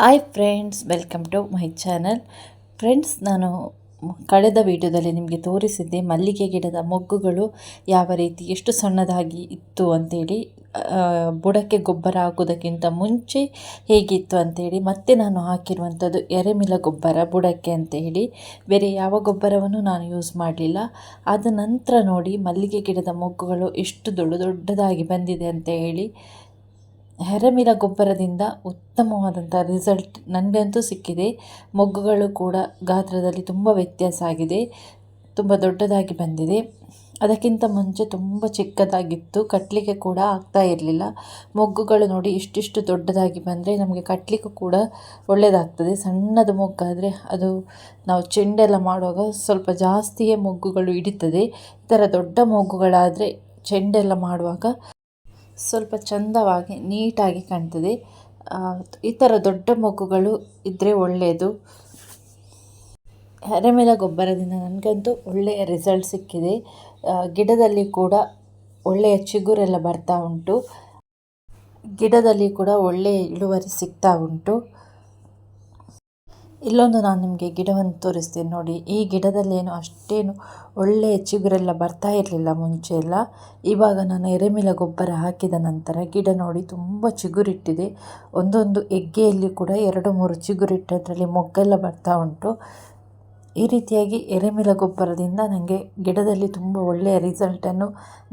Hi friends, welcome to my channel. Friends, ನಾನು ಕಳೆದ ವಿಡಿಯೋದಲ್ಲಿ ನಿಮಗೆ ತೋರಿಸಿದ್ದೆ ಮಲ್ಲಿಗೆ ಗಿಡದ ಮೊಗ್ಗುಗಳು ಯಾವ ರೀತಿ ಎಷ್ಟು ಸಣ್ಣದಾಗಿ ಇತ್ತು ಅಂತೇಳಿ. ಬುಡಕ್ಕೆ ಗೊಬ್ಬರ ಹಾಕೋದಕ್ಕಿಂತ ಮುಂಚೆ ಹೇಗಿತ್ತು ಅಂತೇಳಿ. ಮತ್ತೆ ನಾನು ಹಾಕಿರುವಂಥದ್ದು ಎರೆಮಿಲ ಗೊಬ್ಬರ ಬುಡಕ್ಕೆ ಅಂತ ಹೇಳಿ ಬೇರೆ ಯಾವ ಗೊಬ್ಬರವನ್ನು ನಾನು ಯೂಸ್ ಮಾಡಲಿಲ್ಲ. ಅದ ನಂತರ ನೋಡಿ ಮಲ್ಲಿಗೆ ಗಿಡದ ಮೊಗ್ಗುಗಳು ಎಷ್ಟು ದೊಡ್ಡ ದೊಡ್ಡದಾಗಿ ಬಂದಿದೆ ಅಂತ ಹೇಳಿ ಎರೆಮಿಲ ಗೊಬ್ಬರದಿಂದ ಉತ್ತಮವಾದಂಥ ರಿಸಲ್ಟ್ ನನಗಂತೂ ಸಿಕ್ಕಿದೆ. ಮೊಗ್ಗುಗಳು ಕೂಡ ಗಾತ್ರದಲ್ಲಿ ತುಂಬ ವ್ಯತ್ಯಾಸ ಆಗಿದೆ. ತುಂಬ ದೊಡ್ಡದಾಗಿ ಬಂದಿದೆ. ಅದಕ್ಕಿಂತ ಮುಂಚೆ ತುಂಬ ಚಿಕ್ಕದಾಗಿತ್ತು. ಕಟ್ಟಲಿಕ್ಕೆ ಕೂಡ ಆಗ್ತಾ ಇರಲಿಲ್ಲ. ಮೊಗ್ಗುಗಳು ನೋಡಿ ಇಷ್ಟಿಷ್ಟು ದೊಡ್ಡದಾಗಿ ಬಂದರೆ ನಮಗೆ ಕಟ್ಟಲಿಕ್ಕೂ ಕೂಡ ಒಳ್ಳೆಯದಾಗ್ತದೆ ಸಣ್ಣದು ಮೊಗ್ಗಾದರೆ ಅದು ನಾವು ಚೆಂಡೆಲ್ಲ ಮಾಡುವಾಗ ಸ್ವಲ್ಪ ಜಾಸ್ತಿಯೇ ಮೊಗ್ಗುಗಳು ಹಿಡಿತದೆ. ಈ ಥರ ದೊಡ್ಡ ಮೊಗ್ಗುಗಳಾದರೆ ಚೆಂಡೆಲ್ಲ ಮಾಡುವಾಗ ಸ್ವಲ್ಪ ಚಂದವಾಗಿ, ನೀಟಾಗಿ ಕಾಣ್ತದೆ. ಈ ಥರ ದೊಡ್ಡ ಮೊಗ್ಗುಗಳು ಇದ್ದರೆ ಒಳ್ಳೆಯದು ಎರೆಮೆಲ ಗೊಬ್ಬರದಿಂದ ನನಗಂತೂ ಒಳ್ಳೆಯ ರಿಸಲ್ಟ್ ಸಿಕ್ಕಿದೆ. ಗಿಡದಲ್ಲಿ ಕೂಡ ಒಳ್ಳೆಯ ಚಿಗುರೆಲ್ಲ ಬರ್ತಾ ಉಂಟು. ಗಿಡದಲ್ಲಿ ಕೂಡ ಒಳ್ಳೆಯ ಇಳುವರಿ ಸಿಗ್ತಾ ಉಂಟು. ಇಲ್ಲೊಂದು ನಾನು ನಿಮಗೆ ಗಿಡವನ್ನು ತೋರಿಸ್ತೀನಿ ನೋಡಿ. ಈ ಗಿಡದಲ್ಲೇನು ಅಷ್ಟೇನು ಒಳ್ಳೆಯ ಚಿಗುರೆಲ್ಲ ಬರ್ತಾ ಇರಲಿಲ್ಲ ಮುಂಚೆ ಎಲ್ಲ. ಇವಾಗ ನಾನು ಎರೆಮಿಲ ಗೊಬ್ಬರ ಹಾಕಿದ ನಂತರ ಗಿಡ ನೋಡಿ ತುಂಬ ಚಿಗುರಿಟ್ಟಿದೆ. ಒಂದೊಂದು ಎಗ್ಗೆಯಲ್ಲಿ ಕೂಡ ಎರಡು ಮೂರು ಚಿಗುರಿಟ್ಟದರಲ್ಲಿ ಮೊಗ್ಗೆಲ್ಲ ಬರ್ತಾ ಉಂಟು. ಈ ರೀತಿಯಾಗಿ ಎರೆಮಿಲ ಗೊಬ್ಬರದಿಂದ ನನಗೆ ಗಿಡದಲ್ಲಿ ತುಂಬ ಒಳ್ಳೆಯ ರಿಸಲ್ಟನ್ನು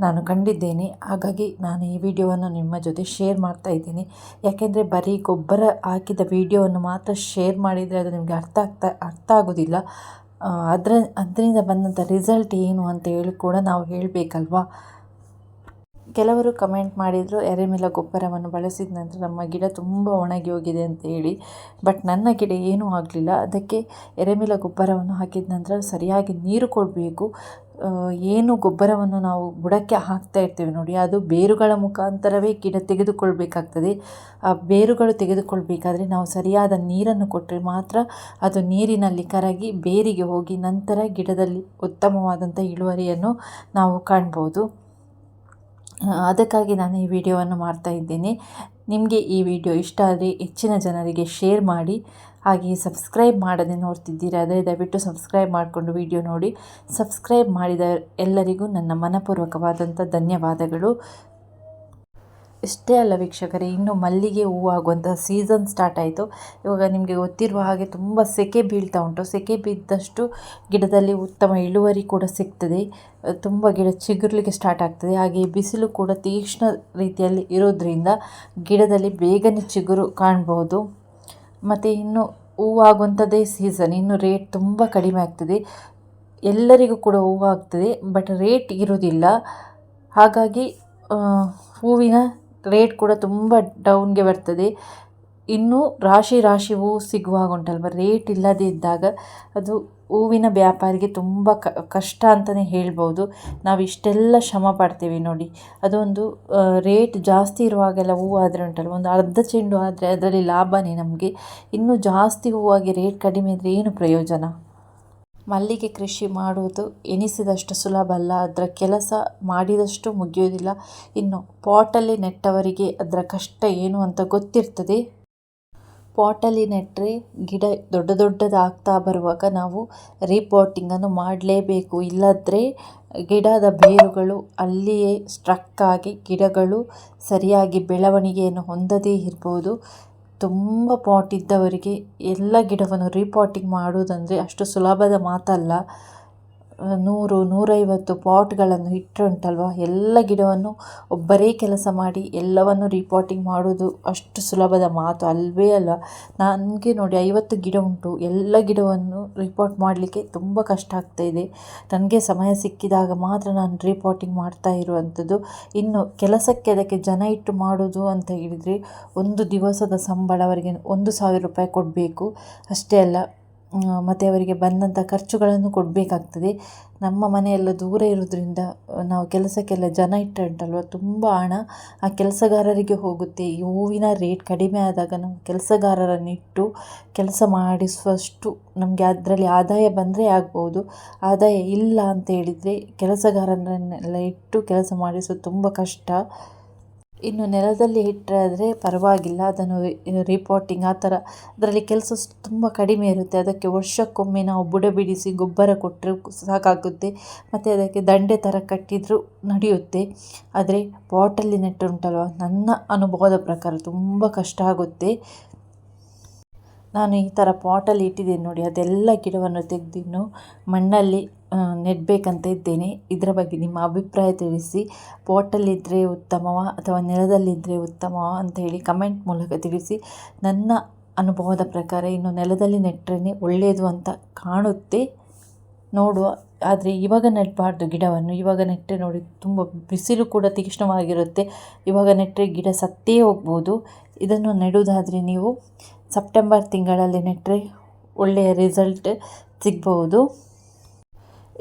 ನಾನು ಕಂಡಿದ್ದೇನೆ. ಹಾಗಾಗಿ ನಾನು ಈ ವಿಡಿಯೋವನ್ನು ನಿಮ್ಮ ಜೊತೆ ಶೇರ್ ಮಾಡ್ತಾ ಇದ್ದೀನಿ. ಯಾಕೆಂದರೆ ಬರೀ ಗೊಬ್ಬರ ಹಾಕಿದ ವಿಡಿಯೋವನ್ನು ಮಾತ್ರ ಶೇರ್ ಮಾಡಿದರೆ ಅದು ನಿಮಗೆ ಅರ್ಥ ಆಗ್ತಾ, ಅರ್ಥ ಆಗೋದಿಲ್ಲ. ಅದರ, ಅದರಿಂದ ಬಂದಂಥ ರಿಸಲ್ಟ್ ಏನು ಅಂತ ಹೇಳಿ ಕೂಡ ನಾವು ಹೇಳಬೇಕಲ್ವಾ? ಕೆಲವರು ಕಮೆಂಟ್ ಮಾಡಿದರು ಎರೆಮಿಲ ಗೊಬ್ಬರವನ್ನು ಬಳಸಿದ ನಂತರ ನಮ್ಮ ಗಿಡ ತುಂಬ ಒಣಗಿ ಹೋಗಿದೆ ಅಂತ ಹೇಳಿ. ಬಟ್ ನನ್ನ ಗಿಡ ಏನೂ ಆಗಲಿಲ್ಲ. ಅದಕ್ಕೆ ಎರೆಮಿಲ ಗೊಬ್ಬರವನ್ನು ಹಾಕಿದ ನಂತರ ಸರಿಯಾಗಿ ನೀರು ಕೊಡಬೇಕು. ಏನು ಗೊಬ್ಬರವನ್ನು ನಾವು ಬುಡಕ್ಕೆ ಹಾಕ್ತಾ ಇರ್ತೀವಿ ನೋಡಿ, ಅದು ಬೇರುಗಳ ಮುಖಾಂತರವೇ ಗಿಡ ತೆಗೆದುಕೊಳ್ಬೇಕಾಗ್ತದೆ. ಆ ಬೇರುಗಳು ತೆಗೆದುಕೊಳ್ಬೇಕಾದ್ರೆ ನಾವು ಸರಿಯಾದ ನೀರನ್ನು ಕೊಟ್ಟರೆ ಮಾತ್ರ ಅದು ನೀರಿನಲ್ಲಿ ಕರಗಿ ಬೇರಿಗೆ ಹೋಗಿ ನಂತರ ಗಿಡದಲ್ಲಿ ಉತ್ತಮವಾದಂಥ ಇಳುವರಿಯನ್ನು ನಾವು ಕಾಣ್ಬೋದು. ಅದಕ್ಕಾಗಿ ನಾನು ಈ ವಿಡಿಯೋವನ್ನು ಮಾಡ್ತಾ ಇದ್ದೇನೆ. ನಿಮಗೆ ಈ ವಿಡಿಯೋ ಇಷ್ಟ ಆದರೆ ಹೆಚ್ಚಿನ ಜನರಿಗೆ ಶೇರ್ ಮಾಡಿ, ಹಾಗೆಯೇ ಸಬ್ಸ್ಕ್ರೈಬ್ ಮಾಡದೆ ನೋಡ್ತಿದ್ದೀರಿ ಅದೇ ದಯವಿಟ್ಟು ಸಬ್ಸ್ಕ್ರೈಬ್ ಮಾಡಿಕೊಂಡು ವಿಡಿಯೋ ನೋಡಿ. ಸಬ್ಸ್ಕ್ರೈಬ್ ಮಾಡಿದ ಎಲ್ಲರಿಗೂ ನನ್ನ ಮನಪೂರ್ವಕವಾದಂಥ ಧನ್ಯವಾದಗಳು. ಇಷ್ಟೇ ಅಲ್ಲ ವೀಕ್ಷಕರೇ, ಇನ್ನು ಮಲ್ಲಿಗೆ ಹೂವು ಆಗುವಂಥ ಸೀಸನ್ ಸ್ಟಾರ್ಟ್ ಆಯಿತು. ಇವಾಗ ನಿಮಗೆ ಗೊತ್ತಿರುವ ಹಾಗೆ ತುಂಬ ಸೆಕೆ ಬೀಳ್ತಾ ಉಂಟು. ಸೆಕೆ ಬಿದ್ದಷ್ಟು ಗಿಡದಲ್ಲಿ ಉತ್ತಮ ಇಳುವರಿ ಕೂಡ ಸಿಗ್ತದೆ. ತುಂಬ ಗಿಡ ಚಿಗುರ್ಲಿಕ್ಕೆ ಸ್ಟಾರ್ಟ್ ಆಗ್ತದೆ. ಹಾಗೆ ಬಿಸಿಲು ಕೂಡ ತೀಕ್ಷ್ಣ ರೀತಿಯಲ್ಲಿ ಇರೋದ್ರಿಂದ ಗಿಡದಲ್ಲಿ ಬೇಗನೆ ಚಿಗುರು ಕಾಣ್ಬೋದು. ಮತ್ತು ಇನ್ನು ಹೂವಾಗುವಂಥದ್ದೇ ಸೀಸನ್ ಇನ್ನು ರೇಟ್ ತುಂಬ ಕಡಿಮೆ ಆಗ್ತದೆ. ಎಲ್ಲರಿಗೂ ಕೂಡ ಹೂವು ಆಗ್ತದೆ ಬಟ್ ರೇಟ್ ಇರೋದಿಲ್ಲ ಹಾಗಾಗಿ ಹೂವಿನ ರೇಟ್ ಕೂಡ ತುಂಬ ಡೌನ್ಗೆ ಬರ್ತದೆ. ಇನ್ನು ರಾಶಿ ರಾಶಿ ಹೂವು ಸಿಗುವಾಗ ಉಂಟಲ್ವ? ರೇಟ್ ಇಲ್ಲದೇ ಇದ್ದಾಗ ಅದು ಹೂವಿನ ವ್ಯಾಪಾರಿಗೆ ತುಂಬ ಕಷ್ಟ ಅಂತಲೇ ಹೇಳ್ಬೋದು. ನಾವು ಇಷ್ಟೆಲ್ಲ ಶ್ರಮ ಪಡ್ತೀವಿ ನೋಡಿ. ಅದೊಂದು ರೇಟ್ ಜಾಸ್ತಿ ಇರುವಾಗೆಲ್ಲ ಹೂವು ಆದರೆ ಉಂಟಲ್ವ? ಒಂದು ಅರ್ಧ ಚೆಂಡು ಆದರೆ ಅದರಲ್ಲಿ ಲಾಭನೇ ನಮಗೆ. ಇನ್ನೂ ಜಾಸ್ತಿ ಹೂವಾಗಿ ರೇಟ್ ಕಡಿಮೆ ಇದ್ದರೆ ಏನು ಪ್ರಯೋಜನ? ಮಲ್ಲಿಗೆ ಕೃಷಿ ಮಾಡುವುದು ಎನಿಸಿದಷ್ಟು ಸುಲಭ ಅಲ್ಲ. ಅದರ ಕೆಲಸ ಮಾಡಿದಷ್ಟು ಮುಗಿಯೋದಿಲ್ಲ ಇನ್ನು ಪಾಟಲ್ಲಿ ನೆಟ್ಟವರಿಗೆ ಅದರ ಕಷ್ಟ ಏನು ಅಂತ ಗೊತ್ತಿರ್ತದೆ? ಪಾಟಲ್ಲಿ ನೆಟ್ಟರೆ ಗಿಡ ದೊಡ್ಡ ದೊಡ್ಡದಾಗ್ತಾ ಬರುವಾಗ ನಾವು ರೀಪಾಟಿಂಗನ್ನು ಮಾಡಲೇಬೇಕು. ಇಲ್ಲದ್ರೆ ಗಿಡದ ಬೇರುಗಳು ಅಲ್ಲಿಯೇ ಸ್ಟ್ರಕ್ ಆಗಿ ಗಿಡಗಳು ಸರಿಯಾಗಿ ಬೆಳವಣಿಗೆಯನ್ನು ಹೊಂದದೇ ಇರ್ಬೋದು. ತುಂಬ ಪಾಟ್ ಇದ್ದವರಿಗೆ ಎಲ್ಲ ಗಿಡವನ್ನು ರೀಪಾಟಿಂಗ್ ಮಾಡುವುದಂದರೆ ಅಷ್ಟು ಸುಲಭದ ಮಾತಲ್ಲ. ನೂರು, ನೂರೈವತ್ತು ಪಾಟ್ಗಳನ್ನು ಇಟ್ಟರುಂಟಲ್ವ ಎಲ್ಲ ಗಿಡವನ್ನು ಒಬ್ಬರೇ ಕೆಲಸ ಮಾಡಿ ಎಲ್ಲವನ್ನು ರಿಪೋರ್ಟಿಂಗ್ ಮಾಡೋದು ಅಷ್ಟು ಸುಲಭದ ಮಾತು ಅಲ್ವೇ ಅಲ್ಲ. ನನಗೆ ನೋಡಿ ಐವತ್ತು ಗಿಡ ಉಂಟು. ಎಲ್ಲ ಗಿಡವನ್ನು ರಿಪೋರ್ಟ್ ಮಾಡಲಿಕ್ಕೆ ತುಂಬ ಕಷ್ಟ ಆಗ್ತಾ ಇದೆ. ನನಗೆ ಸಮಯ ಸಿಕ್ಕಿದಾಗ ಮಾತ್ರ ನಾನು ರಿಪೋರ್ಟಿಂಗ್ ಮಾಡ್ತಾ ಇರುವಂಥದ್ದು. ಇನ್ನು ಕೆಲಸಕ್ಕೆ ಅದಕ್ಕೆ ಜನ ಇಟ್ಟು ಮಾಡೋದು ಅಂತ ಹೇಳಿದರೆ ಒಂದು ದಿವಸದ ಸಂಬಳ ಅವರಿಗೆ ಒಂದು ಸಾವಿರ ರೂಪಾಯಿ ಕೊಡಬೇಕು. ಅಷ್ಟೇ ಅಲ್ಲ ಮತ್ತು ಅವರಿಗೆ ಬಂದಂಥ ಖರ್ಚುಗಳನ್ನು ಕೊಡಬೇಕಾಗ್ತದೆ. ನಮ್ಮ ಮನೆಯೆಲ್ಲ ದೂರ ಇರೋದ್ರಿಂದ ನಾವು ಕೆಲಸಕ್ಕೆಲ್ಲ ಜನ ಇಟ್ಟುಂಟಲ್ವ ತುಂಬ ಹಣ ಆ ಕೆಲಸಗಾರರಿಗೆ ಹೋಗುತ್ತೆ. ಈ ಹೂವಿನ ರೇಟ್ ಕಡಿಮೆ ಆದಾಗ ನಾವು ಕೆಲಸಗಾರರನ್ನಿಟ್ಟು ಕೆಲಸ ಮಾಡಿಸುವಷ್ಟು ನಮಗೆ ಅದರಲ್ಲಿ ಆದಾಯ ಬಂದರೆ ಆಗ್ಬೋದು. ಆದಾಯ ಇಲ್ಲ ಅಂತ ಹೇಳಿದರೆ ಕೆಲಸಗಾರರನ್ನೆಲ್ಲ ಇಟ್ಟು ಕೆಲಸ ಮಾಡಿಸೋದು ತುಂಬ ಕಷ್ಟ. ಇನ್ನು ನೆಲದಲ್ಲಿ ಇಟ್ಟರೆ ಪರವಾಗಿಲ್ಲ. ಅದನ್ನು ರಿಪೋರ್ಟಿಂಗ್ ಆ ಥರ. ಅದರಲ್ಲಿ ಕೆಲಸ ತುಂಬ ಕಡಿಮೆ ಇರುತ್ತೆ. ಅದಕ್ಕೆ ವರ್ಷಕ್ಕೊಮ್ಮೆ ನಾವು ಬುಡ ಬಿಡಿಸಿ ಗೊಬ್ಬರ ಕೊಟ್ಟರೆ ಸಾಕಾಗುತ್ತೆ. ಮತ್ತು ಅದಕ್ಕೆ ದಂಡೆ ಥರ ಕಟ್ಟಿದರೂ ನಡೆಯುತ್ತೆ. ಆದರೆ ಪಾಟಲ್ಲಿ ನೆಟ್ಟುಂಟಲ್ವ ನನ್ನ ಅನುಭವದ ಪ್ರಕಾರ ತುಂಬ ಕಷ್ಟ ಆಗುತ್ತೆ. ನಾನು ಈ ಥರ ಪಾಟಲ್ಲಿ ಇಟ್ಟಿದ್ದೀನಿ ನೋಡಿ, ಅದೆಲ್ಲ ಗಿಡವನ್ನು ತೆಗೆದಿನ್ನು ಮಣ್ಣಲ್ಲಿ ನೆಡಬೇಕಂತ ಇದ್ದೇನೆ. ಇದರ ಬಗ್ಗೆ ನಿಮ್ಮ ಅಭಿಪ್ರಾಯ ತಿಳಿಸಿ. ಪಾಟಲ್ಲಿದ್ದರೆ ಉತ್ತಮವಾ ಅಥವಾ ನೆಲದಲ್ಲಿದ್ದರೆ ಉತ್ತಮವಾ ಅಂತ ಹೇಳಿ ಕಮೆಂಟ್ ಮೂಲಕ ತಿಳಿಸಿ. ನನ್ನ ಅನುಭವದ ಪ್ರಕಾರ ಇನ್ನು ನೆಲದಲ್ಲಿ ನೆಟ್ಟರೆ ಒಳ್ಳೆಯದು ಅಂತ ಕಾಣುತ್ತೆ. ನೋಡುವ. ಆದರೆ ಇವಾಗ ನೆಡಬಾರ್ದು ಗಿಡವನ್ನು. ಇವಾಗ ನೆಟ್ಟರೆ ನೋಡಿ ತುಂಬ ಬಿಸಿಲು ಕೂಡ ತೀಕ್ಷ್ಣವಾಗಿರುತ್ತೆ. ಇವಾಗ ನೆಟ್ಟರೆ ಗಿಡ ಸತ್ತೇ ಹೋಗ್ಬೋದು. ಇದನ್ನು ನೆಡುವುದಾದರೆ ನೀವು ಸೆಪ್ಟೆಂಬರ್ ತಿಂಗಳಲ್ಲಿ ನೆಟ್ಟರೆ ಒಳ್ಳೆಯ ರಿಸಲ್ಟ್ ಸಿಗ್ಬೋದು.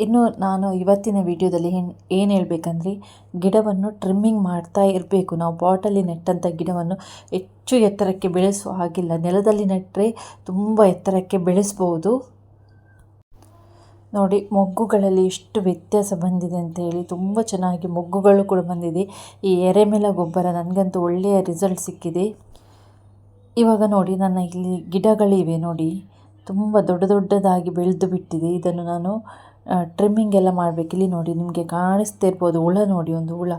ಇನ್ನು ನಾನು ಇವತ್ತಿನ ವಿಡಿಯೋದಲ್ಲಿ ಏನು ಹೇಳಬೇಕಂದ್ರೆ, ಗಿಡವನ್ನು ಟ್ರಿಮ್ಮಿಂಗ್ ಮಾಡ್ತಾ ಇರಬೇಕು. ನಾವು ಬಾಟಲಿ ನೆಟ್ಟಂಥ ಗಿಡವನ್ನು ಹೆಚ್ಚು ಎತ್ತರಕ್ಕೆ ಬೆಳೆಸುವ ಹಾಗಿಲ್ಲ. ನೆಲದಲ್ಲಿ ನೆಟ್ಟರೆ ತುಂಬ ಎತ್ತರಕ್ಕೆ ಬೆಳೆಸ್ಬೋದು. ನೋಡಿ, ಮೊಗ್ಗುಗಳಲ್ಲಿ ಎಷ್ಟು ವ್ಯತ್ಯಾಸ ಬಂದಿದೆ ಅಂತ ಹೇಳಿ ತುಂಬ ಚೆನ್ನಾಗಿ ಮೊಗ್ಗುಗಳು ಕೂಡ ಬಂದಿದೆ. ಈ ಎರೆಮೆಲ ಗೊಬ್ಬರ ನನಗಂತೂ ಒಳ್ಳೆಯ ರಿಸಲ್ಟ್ ಸಿಕ್ಕಿದೆ. ಇವಾಗ ನೋಡಿ ನನ್ನ ಇಲ್ಲಿ ಗಿಡಗಳಿವೆ ನೋಡಿ. ತುಂಬ ದೊಡ್ಡ ದೊಡ್ಡದಾಗಿ ಬೆಳೆದು ಬಿಟ್ಟಿದೆ. ಇದನ್ನು ನಾನು ಟ್ರಿಮ್ಮಿಂಗ್ ಎಲ್ಲ ಮಾಡಬೇಕು. ಇಲ್ಲಿ ನೋಡಿ ನಿಮಗೆ ಕಾಣಿಸ್ತಾ ಇರ್ಬೋದು. ಹುಳ ನೋಡಿ, ಒಂದು ಹುಳ.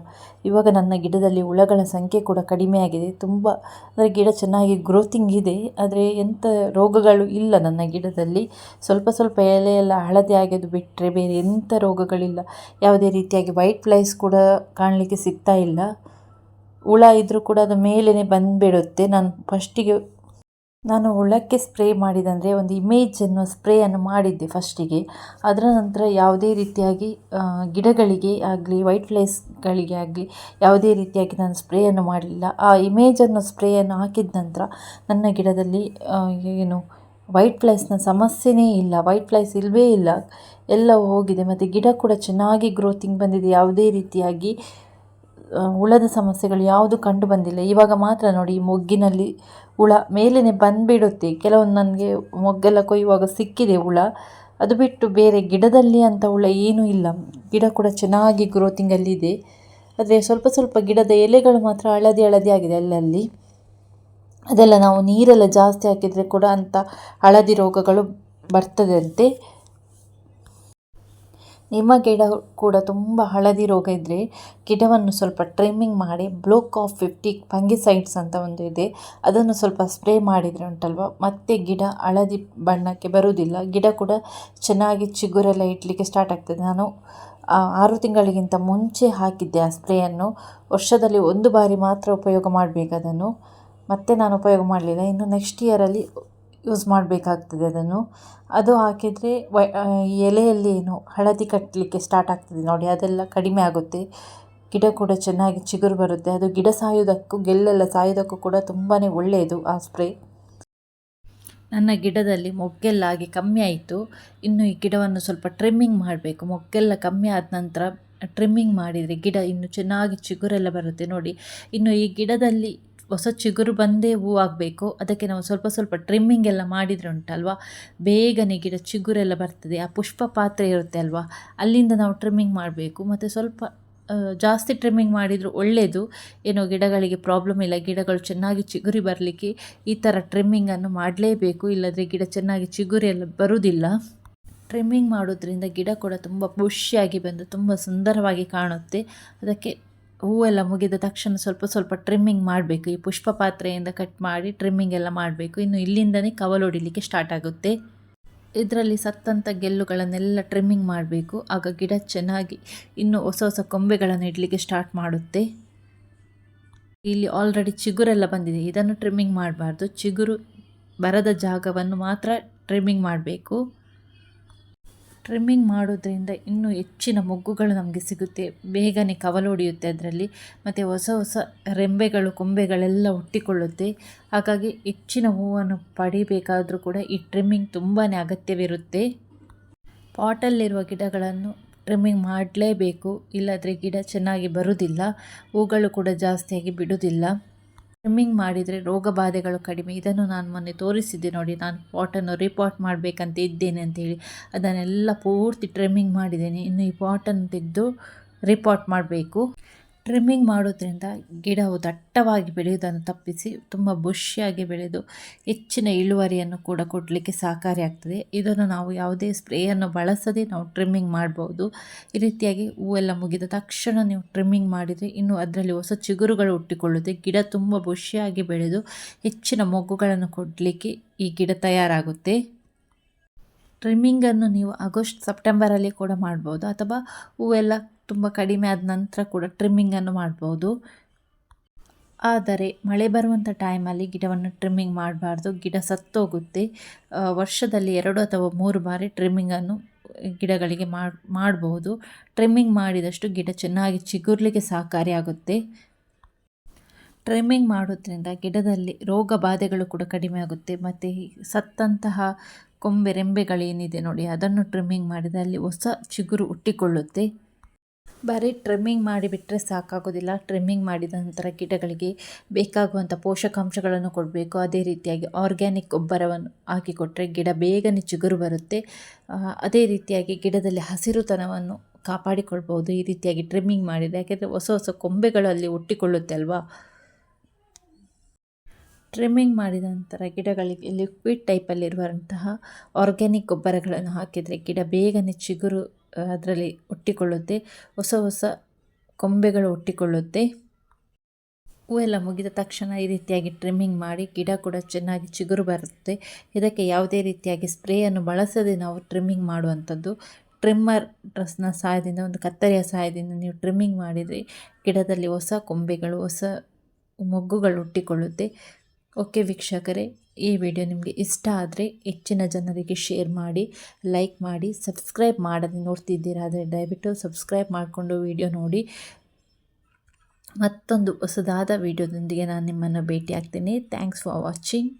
ಇವಾಗ ನನ್ನ ಗಿಡದಲ್ಲಿ ಹುಳಗಳ ಸಂಖ್ಯೆ ಕೂಡ ಕಡಿಮೆ ಆಗಿದೆ. ತುಂಬ, ಅಂದರೆ ಗಿಡ ಚೆನ್ನಾಗಿ ಗ್ರೋತಿಂಗ್ ಇದೆ. ಆದರೆ ಎಂಥ ರೋಗಗಳು ಇಲ್ಲ ನನ್ನ ಗಿಡದಲ್ಲಿ. ಸ್ವಲ್ಪ ಸ್ವಲ್ಪ ಎಲೆ ಎಲ್ಲ ಹಳದಿ ಆಗೋದು ಬಿಟ್ಟರೆ ಬೇರೆ ಎಂಥ ರೋಗಗಳಿಲ್ಲ. ಯಾವುದೇ ರೀತಿಯಾಗಿ ವೈಟ್ ಫ್ಲೈಸ್ ಕೂಡ ಕಾಣಲಿಕ್ಕೆ ಸಿಗ್ತಾ ಇಲ್ಲ. ಹುಳ ಇದ್ದರೂ ಕೂಡ ಅದು ಮೇಲೇ ಬಂದುಬಿಡುತ್ತೆ. ನಾನು ಫಸ್ಟಿಗೆ, ನಾನು ಹುಳಕ್ಕೆ ಸ್ಪ್ರೇ ಮಾಡಿದಂದರೆ ಒಂದು ಇಮೇಜ್ ಅನ್ನೋ ಸ್ಪ್ರೇಯನ್ನು ಮಾಡಿದ್ದೆ ಫಸ್ಟಿಗೆ. ಅದರ ನಂತರ ಯಾವುದೇ ರೀತಿಯಾಗಿ ಗಿಡಗಳಿಗೆ ಆಗಲಿ, ವೈಟ್ ಫ್ಲೈಸ್ಗಳಿಗೆ ಆಗಲಿ ಯಾವುದೇ ರೀತಿಯಾಗಿ ನಾನು ಸ್ಪ್ರೇಯನ್ನು ಮಾಡಲಿಲ್ಲ. ಆ ಇಮೇಜ್ ಅನ್ನೋ ಸ್ಪ್ರೇಯನ್ನು ಹಾಕಿದ ನಂತರ ನನ್ನ ಗಿಡದಲ್ಲಿ ಏನು, ವೈಟ್ ಫ್ಲೈಸ್ನ ಸಮಸ್ಯೆನೇ ಇಲ್ಲ, ವೈಟ್ ಫ್ಲೈಸ್ ಇಲ್ಲವೇ ಇಲ್ಲ. ಎಲ್ಲ ಹೋಗಿದೆ. ಮತ್ತು ಗಿಡ ಕೂಡ ಚೆನ್ನಾಗಿ ಗ್ರೋತಿಂಗ್ ಬಂದಿದೆ. ಯಾವುದೇ ರೀತಿಯಾಗಿ ಹುಳದ ಸಮಸ್ಯೆಗಳು ಯಾವುದು ಕಂಡು ಬಂದಿಲ್ಲ. ಇವಾಗ ಮಾತ್ರ ನೋಡಿ, ಈ ಮೊಗ್ಗಿನಲ್ಲಿ ಹುಳ ಮೇಲೇ ಬಂದುಬಿಡುತ್ತೆ. ಕೆಲವೊಂದು ನನಗೆ ಮೊಗ್ಗೆಲ್ಲ ಕೊಯ್ಯುವಾಗ ಸಿಕ್ಕಿದೆ ಹುಳ. ಅದು ಬಿಟ್ಟು ಬೇರೆ ಗಿಡದಲ್ಲಿ ಅಂತ ಹುಳ ಏನೂ ಇಲ್ಲ. ಗಿಡ ಕೂಡ ಚೆನ್ನಾಗಿ ಗ್ರೋತಿಂಗಲ್ಲಿದೆ. ಆದರೆ ಸ್ವಲ್ಪ ಸ್ವಲ್ಪ ಗಿಡದ ಎಲೆಗಳು ಮಾತ್ರ ಹಳದಿ ಹಳದಿ ಆಗಿದೆ ಅಲ್ಲಲ್ಲಿ. ಅದೆಲ್ಲ ನಾವು ನೀರೆಲ್ಲ ಜಾಸ್ತಿ ಹಾಕಿದರೆ ಕೂಡ ಅಂಥ ಹಳದಿ ರೋಗಗಳು ಬರ್ತದೆ ಅಂತೆ ನಿಮ್ಮ ಗಿಡ ಕೂಡ ತುಂಬ ಹಳದಿ ರೋಗ ಇದ್ದರೆ ಗಿಡವನ್ನು ಸ್ವಲ್ಪ ಟ್ರಿಮ್ಮಿಂಗ್ ಮಾಡಿ ಬ್ಲೋಕ್ ಆಫ್ ಫಿಫ್ಟಿ ಫಂಗಿಸೈಡ್ಸ್ ಅಂತ ಒಂದು ಇದೆ. ಅದನ್ನು ಸ್ವಲ್ಪ ಸ್ಪ್ರೇ ಮಾಡಿದರೆ ಉಂಟಲ್ವ? ಮತ್ತೆ ಗಿಡ ಹಳದಿ ಬಣ್ಣಕ್ಕೆ ಬರುವುದಿಲ್ಲ. ಗಿಡ ಕೂಡ ಚೆನ್ನಾಗಿ ಚಿಗುರೆಲ್ಲ ಇಡಲಿಕ್ಕೆ ಸ್ಟಾರ್ಟ್ ಆಗ್ತದೆ. ನಾನು ಆರು ತಿಂಗಳಿಗಿಂತ ಮುಂಚೆ ಹಾಕಿದ್ದೆ ಆ ಸ್ಪ್ರೇಯನ್ನು. ವರ್ಷದಲ್ಲಿ ಒಂದು ಬಾರಿ ಮಾತ್ರ ಉಪಯೋಗ ಮಾಡಬೇಕದನ್ನು ಮತ್ತೆ ನಾನು ಉಪಯೋಗ ಮಾಡಲಿಲ್ಲ. ಇನ್ನು ನೆಕ್ಸ್ಟ್ ಇಯರಲ್ಲಿ ಯೂಸ್ ಮಾಡಬೇಕಾಗ್ತದೆ ಅದನ್ನು. ಅದು ಹಾಕಿದರೆ ವೈ ಎಲೆಯಲ್ಲಿ ಏನು ಹಳದಿ ಕಟ್ಟಲಿಕ್ಕೆ ಸ್ಟಾರ್ಟ್ ಆಗ್ತದೆ ನೋಡಿ, ಅದೆಲ್ಲ ಕಡಿಮೆ ಆಗುತ್ತೆ. ಗಿಡ ಕೂಡ ಚೆನ್ನಾಗಿ ಚಿಗುರು ಬರುತ್ತೆ. ಅದು ಗಿಡ ಸಾಯೋದಕ್ಕೂ ಗೆಲ್ಲೆಲ್ಲ ಸಾಯೋದಕ್ಕೂ ಕೂಡ ತುಂಬಾ ಒಳ್ಳೆಯದು ಆ ಸ್ಪ್ರೇ ನನ್ನ ಗಿಡದಲ್ಲಿ ಮೊಗ್ಗೆಲ್ಲ ಆಗಿ ಕಮ್ಮಿ ಆಯಿತು. ಇನ್ನು ಈ ಗಿಡವನ್ನು ಸ್ವಲ್ಪ ಟ್ರಿಮ್ಮಿಂಗ್ ಮಾಡಬೇಕು. ಮೊಗ್ಗೆಲ್ಲ ಕಮ್ಮಿ ಆದ ನಂತರ ಟ್ರಿಮ್ಮಿಂಗ್ ಮಾಡಿದರೆ ಗಿಡ ಇನ್ನು ಚೆನ್ನಾಗಿ ಚಿಗುರೆಲ್ಲ ಬರುತ್ತೆ ನೋಡಿ. ಇನ್ನು ಈ ಗಿಡದಲ್ಲಿ ಹೊಸ ಚಿಗುರು ಬಂದೇ ಆಗಬೇಕು. ಅದಕ್ಕೆ ನಾವು ಸ್ವಲ್ಪ ಸ್ವಲ್ಪ ಟ್ರಿಮ್ಮಿಂಗ್ ಎಲ್ಲ ಮಾಡಿದರೆ ಉಂಟಲ್ವಾ? ಬೇಗನೆ ಗಿಡ ಚಿಗುರೆಲ್ಲ ಬರ್ತದೆ. ಆ ಪುಷ್ಪ ಪಾತ್ರೆ ಇರುತ್ತೆ ಅಲ್ವಾ? ಅಲ್ಲಿಂದ ನಾವು ಟ್ರಿಮ್ಮಿಂಗ್ ಮಾಡಬೇಕು. ಮತ್ತು ಸ್ವಲ್ಪ ಜಾಸ್ತಿ ಟ್ರಿಮ್ಮಿಂಗ್ ಮಾಡಿದರೂ ಒಳ್ಳೆಯದು ಏನೋ ಗಿಡಗಳಿಗೆ ಪ್ರಾಬ್ಲಮ್ ಇಲ್ಲ. ಗಿಡಗಳು ಚೆನ್ನಾಗಿ ಚಿಗುರಿ ಬರಲಿಕ್ಕೆ ಈ ಥರ ಟ್ರಿಮ್ಮಿಂಗನ್ನು ಮಾಡಲೇಬೇಕು. ಇಲ್ಲದ್ರೆ ಗಿಡ ಚೆನ್ನಾಗಿ ಚಿಗುರಿ ಎಲ್ಲ ಬರುವುದಿಲ್ಲ ಟ್ರಿಮ್ಮಿಂಗ್ ಮಾಡೋದ್ರಿಂದ ಗಿಡ ಕೂಡ ತುಂಬ ಖುಷಿಯಾಗಿ ಬಂದು ತುಂಬ ಸುಂದರವಾಗಿ ಕಾಣುತ್ತೆ. ಅದಕ್ಕೆ ಹೂವೆಲ್ಲ ಮುಗಿದ ತಕ್ಷಣ ಸ್ವಲ್ಪ ಸ್ವಲ್ಪ ಟ್ರಿಮ್ಮಿಂಗ್ ಮಾಡಬೇಕು. ಈ ಪುಷ್ಪ ಪಾತ್ರೆಯಿಂದ ಕಟ್ ಮಾಡಿ ಟ್ರಿಮ್ಮಿಂಗ್ ಎಲ್ಲ ಮಾಡಬೇಕು. ಇನ್ನು ಇಲ್ಲಿಂದನೇ ಕವಲು ಹೊಡಿಲಿಕ್ಕೆ ಸ್ಟಾರ್ಟ್ ಆಗುತ್ತೆ. ಇದರಲ್ಲಿ ಸತ್ತಂಥ ಗೆಲ್ಲುಗಳನ್ನೆಲ್ಲ ಟ್ರಿಮ್ಮಿಂಗ್ ಮಾಡಬೇಕು. ಆಗ ಗಿಡ ಚೆನ್ನಾಗಿ ಇನ್ನು ಹೊಸ ಹೊಸ ಕೊಂಬೆಗಳನ್ನು ಇಡಲಿಕ್ಕೆ ಸ್ಟಾರ್ಟ್ ಮಾಡುತ್ತೆ. ಇಲ್ಲಿ ಆಲ್ರೆಡಿ ಚಿಗುರೆಲ್ಲ ಬಂದಿದೆ. ಇದನ್ನು ಟ್ರಿಮ್ಮಿಂಗ್ ಮಾಡಬಾರ್ದು. ಚಿಗುರು ಬರದ ಜಾಗವನ್ನು ಮಾತ್ರ ಟ್ರಿಮ್ಮಿಂಗ್ ಮಾಡಬೇಕು. ಟ್ರಿಮ್ಮಿಂಗ್ ಮಾಡೋದ್ರಿಂದ ಇನ್ನೂ ಹೆಚ್ಚಿನ ಮೊಗ್ಗುಗಳು ನಮಗೆ ಸಿಗುತ್ತೆ. ಬೇಗನೆ ಕವಲೊಡೆಯುತ್ತೆ ಅದರಲ್ಲಿ. ಮತ್ತು ಹೊಸ ಹೊಸ ರೆಂಬೆಗಳು, ಕೊಂಬೆಗಳೆಲ್ಲ ಹುಟ್ಟಿಕೊಳ್ಳುತ್ತೆ. ಹಾಗಾಗಿ ಹೆಚ್ಚಿನ ಹೂವನ್ನು ಪಡಿಬೇಕಾದರೂ ಕೂಡ ಈ ಟ್ರಿಮ್ಮಿಂಗ್ ತುಂಬಾ ಅಗತ್ಯವಿರುತ್ತೆ. ಪಾಟಲ್ಲಿರುವ ಗಿಡಗಳನ್ನು ಟ್ರಿಮ್ಮಿಂಗ್ ಮಾಡಲೇಬೇಕು. ಇಲ್ಲದ್ರೆ ಗಿಡ ಚೆನ್ನಾಗಿ ಬರುವುದಿಲ್ಲ. ಹೂಗಳು ಕೂಡ ಜಾಸ್ತಿಯಾಗಿ ಬಿಡುವುದಿಲ್ಲ. ಟ್ರಿಮ್ಮಿಂಗ್ ಮಾಡಿದರೆ ರೋಗ ಬಾಧೆಗಳು ಕಡಿಮೆ. ಇದನ್ನು ನಾನು ಮೊನ್ನೆ ತೋರಿಸಿದ್ದೆ ನೋಡಿ. ನಾನು ಪಾಟನ್ನು ರಿಪೋರ್ಟ್ ಮಾಡಬೇಕಂತ ಇದ್ದೇನೆ ಅಂತೇಳಿ ಅದನ್ನೆಲ್ಲ ಪೂರ್ತಿ ಟ್ರಿಮ್ಮಿಂಗ್ ಮಾಡಿದ್ದೇನೆ. ಇನ್ನು ಈ ಪಾಟನ್ನು ತೆಗೆದು ರಿಪೋರ್ಟ್ ಮಾಡಬೇಕು. ಟ್ರಿಮ್ಮಿಂಗ್ ಮಾಡೋದ್ರಿಂದ ಗಿಡವು ದಟ್ಟವಾಗಿ ಬೆಳೆಯುವುದನ್ನು ತಪ್ಪಿಸಿ ತುಂಬ ಬುಷಿಯಾಗಿ ಬೆಳೆದು ಹೆಚ್ಚಿನ ಇಳುವರಿಯನ್ನು ಕೂಡ ಕೊಡಲಿಕ್ಕೆ ಸಹಕಾರಿಯಾಗ್ತದೆ ಇದನ್ನು ನಾವು ಯಾವುದೇ ಸ್ಪ್ರೇಯನ್ನು ಬಳಸದೆ ನಾವು ಟ್ರಿಮ್ಮಿಂಗ್ ಮಾಡ್ಬೋದು. ಈ ರೀತಿಯಾಗಿ ಹೂವೆಲ್ಲ ಮುಗಿದ ತಕ್ಷಣ ನೀವು ಟ್ರಿಮ್ಮಿಂಗ್ ಮಾಡಿದರೆ ಇನ್ನು ಅದರಲ್ಲಿ ಹೊಸ ಚಿಗುರುಗಳು ಹುಟ್ಟಿಕೊಳ್ಳುತ್ತೆ. ಗಿಡ ತುಂಬ ಬುಷಿಯಾಗಿ ಬೆಳೆದು ಹೆಚ್ಚಿನ ಮೊಗ್ಗುಗಳನ್ನು ಕೊಡಲಿಕ್ಕೆ ಈ ಗಿಡ ತಯಾರಾಗುತ್ತೆ. ಟ್ರಿಮ್ಮಿಂಗನ್ನು ನೀವು ಆಗಸ್ಟ್, ಸೆಪ್ಟೆಂಬರಲ್ಲಿ ಕೂಡ ಮಾಡ್ಬೋದು. ಅಥವಾ ಹೂವೆಲ್ಲ ತುಂಬ ಕಡಿಮೆ ಆದ ನಂತರ ಕೂಡ ಟ್ರಿಮ್ಮಿಂಗನ್ನು ಮಾಡ್ಬೋದು. ಆದರೆ ಮಳೆ ಬರುವಂಥ ಟೈಮಲ್ಲಿ ಗಿಡವನ್ನು ಟ್ರಿಮ್ಮಿಂಗ್ ಮಾಡಬಾರ್ದು. ಗಿಡ ಸತ್ತೋಗುತ್ತೆ. ವರ್ಷದಲ್ಲಿ ಎರಡು ಅಥವಾ ಮೂರು ಬಾರಿ ಟ್ರಿಮ್ಮಿಂಗನ್ನು ಗಿಡಗಳಿಗೆ ಮಾಡಿ, ಮಾಡ್ಬೋದು. ಟ್ರಿಮ್ಮಿಂಗ್ ಮಾಡಿದಷ್ಟು ಗಿಡ ಚೆನ್ನಾಗಿ ಚಿಗುರ್ಲಿಕ್ಕೆ ಸಹಕಾರಿಯಾಗುತ್ತೆ ಟ್ರಿಮ್ಮಿಂಗ್ ಮಾಡೋದ್ರಿಂದ ಗಿಡದಲ್ಲಿ ರೋಗ ಬಾಧೆಗಳು ಕೂಡ ಕಡಿಮೆ ಆಗುತ್ತೆ. ಮತ್ತು ಸತ್ತಂತಹ ಕೊಂಬೆ ರೆಂಬೆಗಳೇನಿದೆ ನೋಡಿ, ಅದನ್ನು ಟ್ರಿಮ್ಮಿಂಗ್ ಮಾಡಿದಲ್ಲಿ ಹೊಸ ಚಿಗುರು ಹುಟ್ಟಿಕೊಳ್ಳುತ್ತೆ. ಬರೀ ಟ್ರಿಮ್ಮಿಂಗ್ ಮಾಡಿಬಿಟ್ರೆ ಸಾಕಾಗೋದಿಲ್ಲ. ಟ್ರಿಮ್ಮಿಂಗ್ ಮಾಡಿದ ನಂತರ ಗಿಡಗಳಿಗೆ ಬೇಕಾಗುವಂಥ ಪೋಷಕಾಂಶಗಳನ್ನು ಕೊಡಬೇಕು. ಅದೇ ರೀತಿಯಾಗಿ ಆರ್ಗ್ಯಾನಿಕ್ ಗೊಬ್ಬರವನ್ನು ಹಾಕಿಕೊಟ್ರೆ ಗಿಡ ಬೇಗನೆ ಚಿಗುರು ಬರುತ್ತೆ. ಅದೇ ರೀತಿಯಾಗಿ ಗಿಡದಲ್ಲಿ ಹಸಿರುತನವನ್ನು ಕಾಪಾಡಿಕೊಳ್ಬೋದು ಈ ರೀತಿಯಾಗಿ ಟ್ರಿಮ್ಮಿಂಗ್ ಮಾಡಿದರೆ, ಯಾಕೆಂದರೆ ಹೊಸ ಹೊಸ ಕೊಂಬೆಗಳು ಅಲ್ಲಿ ಒಟ್ಟಿಕೊಳ್ಳುತ್ತೆ ಅಲ್ವಾ? ಟ್ರಿಮ್ಮಿಂಗ್ ಮಾಡಿದ ನಂತರ ಗಿಡಗಳಿಗೆ ಲಿಕ್ವಿಡ್ ಟೈಪಲ್ಲಿರುವಂತಹ ಆರ್ಗ್ಯಾನಿಕ್ ಗೊಬ್ಬರಗಳನ್ನು ಹಾಕಿದರೆ ಗಿಡ ಬೇಗನೆ ಚಿಗುರು ಅದರಲ್ಲಿ ಒಟ್ಟಿಕೊಳ್ಳುತ್ತೆ, ಹೊಸ ಹೊಸ ಕೊಂಬೆಗಳು ಒಟ್ಟಿಕೊಳ್ಳುತ್ತೆ. ಹೂವೆಲ್ಲ ಮುಗಿದ ತಕ್ಷಣ ಈ ರೀತಿಯಾಗಿ ಟ್ರಿಮ್ಮಿಂಗ್ ಮಾಡಿ ಗಿಡ ಕೂಡ ಚೆನ್ನಾಗಿ ಚಿಗುರು ಬರುತ್ತೆ. ಇದಕ್ಕೆ ಯಾವುದೇ ರೀತಿಯಾಗಿ ಸ್ಪ್ರೇಯನ್ನು ಬಳಸದೆ ನಾವು ಟ್ರಿಮ್ಮಿಂಗ್ ಮಾಡುವಂಥದ್ದು. ಟ್ರಿಮ್ಮರ್ ಡ್ರೆಸ್ನ ಸಹಾಯದಿಂದ, ಒಂದು ಕತ್ತರಿಯ ಸಹಾಯದಿಂದ ನೀವು ಟ್ರಿಮ್ಮಿಂಗ್ ಮಾಡಿದರೆ ಗಿಡದಲ್ಲಿ ಹೊಸ ಕೊಂಬೆಗಳು, ಹೊಸ ಮೊಗ್ಗುಗಳು ಹುಟ್ಟಿಕೊಳ್ಳುತ್ತೆ ಓಕೆ ವೀಕ್ಷಕರೇ. ಈ ವಿಡಿಯೋ ನಿಮಗೆ ಇಷ್ಟ ಆದರೆ ಹೆಚ್ಚಿನ ಜನರಿಗೆ ಶೇರ್ ಮಾಡಿ, ಲೈಕ್ ಮಾಡಿ, ಸಬ್ಸ್ಕ್ರೈಬ್ ಮಾಡದೆ ನೋಡ್ತಿದ್ದೀರಾ ಆದರೆ ದಯವಿಟ್ಟು ಸಬ್ಸ್ಕ್ರೈಬ್ ಮಾಡಿಕೊಂಡು ವಿಡಿಯೋ ನೋಡಿ. ಮತ್ತೊಂದು ಹೊಸದಾದ ವಿಡಿಯೋದೊಂದಿಗೆ ನಾನು ನಿಮ್ಮನ್ನು ಭೇಟಿ ಆಗ್ತೀನಿ ಥ್ಯಾಂಕ್ಸ್ ಫಾರ್ ವಾಚಿಂಗ್